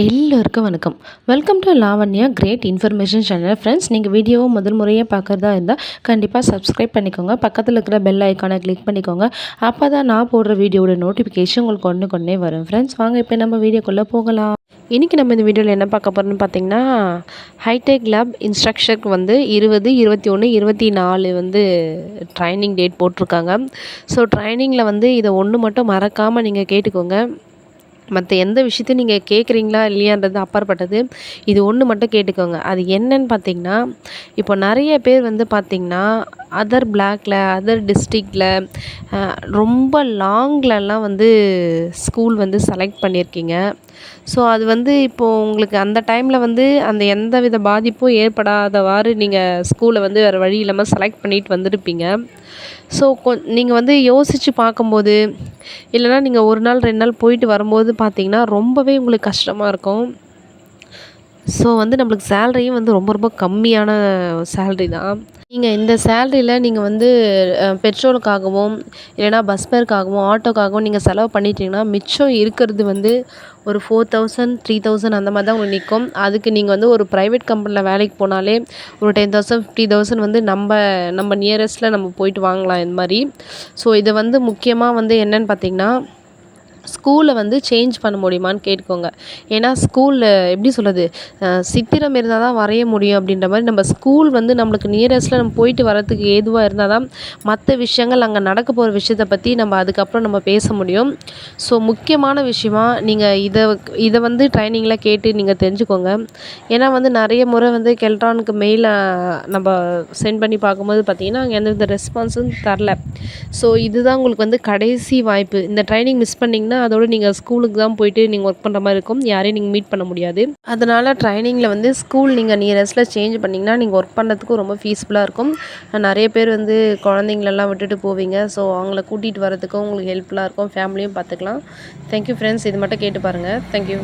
எல்லோருக்கும் வணக்கம். Welcome to Lavanya great information channel friends நீங்கள் வீடியோவை முதல் முறையாக பார்க்குறதா இருந்தால் கண்டிப்பாக சப்ஸ்கிரைப் பண்ணிக்கோங்க. பக்கத்தில் இருக்கிற பெல் ஐக்கானை கிளிக் பண்ணிக்கோங்க. அப்போ தான் நான் போடுற வீடியோட நோட்டிஃபிகேஷன் உங்களுக்கு ஒன்று கொண்டே வரும். ஃப்ரெண்ட்ஸ் வாங்க இப்போ நம்ம வீடியோக்குள்ளே போகலாம். இன்றைக்கி நம்ம இந்த வீடியோவில் என்ன பார்க்க போகிறோம்னு பார்த்தீங்கன்னா ஹைடெக் லேப் இன்ஸ்ட்ரக்ஷருக்கு வந்து இருபது இருபத்தி ஒன்று இருபத்தி நாலு வந்து ட்ரைனிங் டேட் போட்டிருக்காங்க. ஸோ ட்ரைனிங்கில் வந்து இதை ஒன்று மட்டும் மறக்காமல் நீங்கள் கேட்டுக்கோங்க. மற்ற எந்த விஷயத்தையும் நீங்கள் கேட்குறீங்களா இல்லையான்றது அப்பாற்பட்டது. இது ஒன்று மட்டும் கேட்டுக்கோங்க. அது என்னன்னு பார்த்தீங்கன்னா இப்போ நிறைய பேர் வந்து பார்த்திங்கன்னா அதர் பிளாக்கில் அதர் டிஸ்ட்ரிக்டில் ரொம்ப லாங்லலாம் வந்து ஸ்கூல் வந்து செலக்ட் பண்ணியிருக்கீங்க ஸோ அது வந்து இப்போது உங்களுக்கு அந்த டைமில் வந்து அந்த எந்த வித பாதிப்பும் ஏற்படாதவாறு நீங்கள் ஸ்கூலை வந்து வேறு வழி இல்லாமல் செலக்ட் பண்ணிட்டு வந்திருப்பீங்க. ஸோ கொ நீங்கள் வந்து யோசித்து பார்க்கும்போது இல்லைனா நீங்கள் ஒரு நாள் ரெண்டு நாள் போயிட்டு வரும்போது பார்த்தீங்கன்னா ரொம்பவே உங்களுக்கு கஷ்டமாக இருக்கும். ஸோ வந்து நம்மளுக்கு சேலரியும் வந்து ரொம்ப ரொம்ப கம்மியான சேல்ரி தான். நீங்கள் இந்த சேலரியில் நீங்கள் வந்து பெட்ரோலுக்காகவும் இல்லைனா பஸ் பேருக்காகவும் ஆட்டோக்காகவும் நீங்கள் செலவு பண்ணிட்டீங்கன்னா மிச்சம் இருக்கிறது வந்து ஒரு ஃபோர் தௌசண்ட் த்ரீ தௌசண்ட் அந்த மாதிரி தான் உங்களுக்கு நிற்கும் அதுக்கு நீங்கள் வந்து ஒரு ப்ரைவேட் கம்பெனியில் வேலைக்கு போனாலே ஒரு டென் தௌசண்ட் ஃபிஃப்டி தௌசண்ட் வந்து நம்ம நம்ம நியரஸ்ட்டில் நம்ம போயிட்டு வாங்கலாம் இந்த மாதிரி. ஸோ இதை வந்து முக்கியமாக வந்து என்னென்னு பார்த்தீங்கன்னா ஸ்கூலை வந்து சேஞ்ச் பண்ண முடியுமான்னு கேட்டுக்கோங்க. ஏன்னா ஸ்கூலில் எப்படி சொல்கிறது சித்திரம் இருந்தால் தான் வரைய முடியும் அப்படின்ற மாதிரி நம்ம ஸ்கூல் வந்து நம்மளுக்கு நியரஸ்ட்டில் நம்ம போயிட்டு வரத்துக்கு ஏதுவாக இருந்தால் தான் மற்ற விஷயங்கள் அங்கே நடக்க போகிற விஷயத்த பற்றி நம்ம அதுக்கப்புறம் நம்ம பேச முடியும். ஸோ முக்கியமான விஷயமா நீங்கள் இதை இதை வந்து ட்ரைனிங்கில் கேட்டு நீங்கள் தெரிஞ்சுக்கோங்க. ஏன்னா வந்து நிறைய முறை வந்து கெல்ட்ரானுக்கு மெயில் நம்ம சென்ட் பண்ணி பார்க்கும்போது பார்த்தீங்கன்னா அங்கே எந்தவித ரெஸ்பான்ஸும் தரல. ஸோ இதுதான் உங்களுக்கு வந்து கடைசி வாய்ப்பு. இந்த ட்ரைனிங் மிஸ் பண்ணிங்கன்னா அதோடு நீங்கள் ஸ்கூலுக்கு தான் போயிட்டு நீங்கள் ஒர்க் பண்ணுற மாதிரி இருக்கும். யாரையும் நீங்கள் மீட் பண்ண முடியாது. அதனால் ட்ரைனிங்கில் வந்து ஸ்கூல் நீங்கள் நியரஸ்ட்டில் சேஞ்ச் பண்ணிங்கன்னா நீங்கள் ஒர்க் பண்ணுறதுக்கும் ரொம்ப ஃபீஸ்ஃபுல்லாக இருக்கும். நிறைய பேர் வந்து குழந்தைங்களெல்லாம் விட்டுட்டு போவீங்க. ஸோ அவங்கள கூட்டிகிட்டு வரதுக்கும் உங்களுக்கு ஹெல்ப்ஃபுல்லாக இருக்கும். ஃபேமிலியும் பார்த்துக்கலாம். தேங்க்யூ ஃப்ரெண்ட்ஸ் இது மட்டும் கேட்டு பாருங்கள் தேங்க்யூ